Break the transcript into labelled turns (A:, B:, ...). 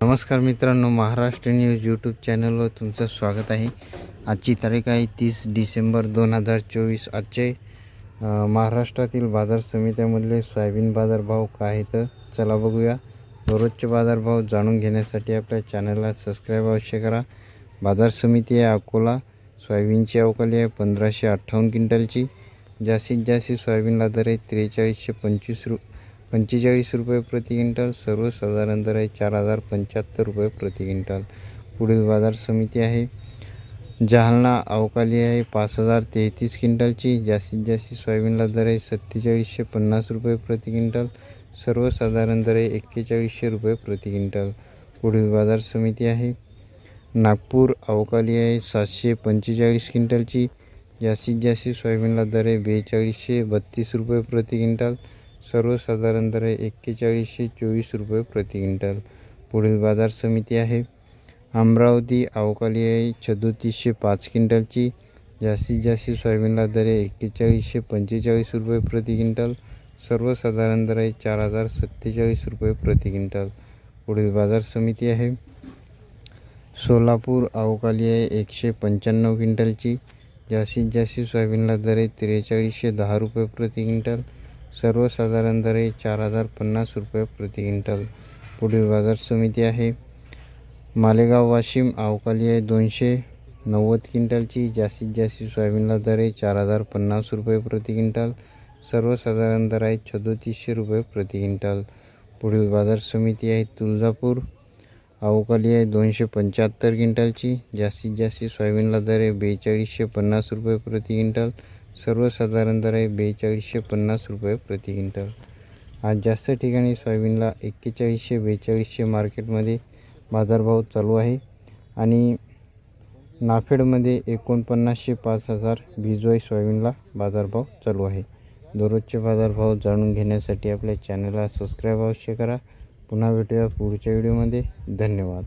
A: नमस्कार मित्रांनो Maharashtra news YouTube चॅनलवर तुमचं स्वागत आहे. आजची तारीख आहे तीस डिसेंबर दोन हजार चोवीस. आजचे महाराष्ट्रातील बाजार समित्यामधले सोयाबीन बाजारभाव काय आहेत? चला बघूया. दररोजचे बाजारभाव जाणून घेण्यासाठी आपल्या चॅनलला सबस्क्राईब अवश्य करा. बाजार समिती आहे अकोला. सोयाबीनची अवकाली आहे पंधराशे अठ्ठावन्न क्विंटलची. जास्तीत जास्त सोयाबीनला दर आहे त्रेचाळीसशे पंचवीस रु पंचेचाळीस रुपये प्रति क्विंटल सर्वसाधारण दर आहे चार हजार पंच्याहत्तर रुपये प्रति क्विंटल. पुढील बाजार समिती आहे. जालना अवकाली आहे पाच हजार तेहतीस क्विंटलची. जास्तीत जास्त सोयाबीनला दर आहे सत्तेचाळीसशे पन्नास रुपये प्रति क्विंटल सर्वसाधारण दर आहे एक्केचाळीसशे रुपये प्रति क्विंटल. पुढील बाजार समिती आहे. नागपूर अवकाली आहे सातशे पंचेचाळीस क्विंटलची. जास्तीत जास्त सोयाबीनला दर आहे बेचाळीसशे बत्तीस रुपये प्रति क्विंटल सर्वसाधारण दर एक्केचाळीसशे चोवीस रुपये प्रति क्विंटल. पुढील बाजार समिती आहे. अमरावती अवकाली आहे. सदोतीसशे पाच क्विंटलची. जास्तीत जास्त सोयाबीनला दर आहे एक्केचाळीसशे पंचेचाळीस रुपये प्रति क्विंटल. सर्वसाधारण दर आहे चार हजार सत्तेचाळीस रुपये प्रति क्विंटल. पुढील बाजार समिती आहे. सोलापूर अवकाली आहे एकशे पंच्याण्णव क्विंटलची. जास्तीत जास्त सोयाबीनला दर आहे त्रेचाळीसशे दहा रुपये प्रति क्विंटल. सर्वसाधारण दर आहे चार हजार पन्नास रुपये प्रति क्विंटल. पुढील बाजार समिती आहे. मालेगाव वाशिम अवकाली आहे. दोनशे नव्वद क्विंटलची जास्तीत जास्त सोयाबीनला दर आहे चार हजार पन्नास रुपये प्रति क्विंटल. सर्वसाधारण दर आहे सदोतीसशे रुपये प्रति क्विंटल. पुढील बाजार समिती आहे तुळजापूर. अवकाली आहे दोनशे पंच्याहत्तर क्विंटलची. जास्तीत जास्त सोयाबीनला दर आहे बेचाळीसशे पन्नास रुपये प्रति क्विंटल. सर्वसाधारण दर आहे बेचाळीसशे पन्नास रुपये प्रति क्विंटल. आज जास्त ठिकाणी सोयाबीनला एक्केचाळीसशे बेचाळीसशे मार्केटमध्ये बाजारभाव चालू आहे आणि नाफेडमध्ये एकोणपन्नासशे पाच हजार भिजवाई सोयाबीनला बाजारभाव चालू आहे. दररोजचे बाजारभाव जाणून घेण्यासाठी आपल्या चॅनलला सबस्क्राईब अवश्य करा. पुन्हा भेटूया पुढच्या व्हिडिओमध्ये. धन्यवाद.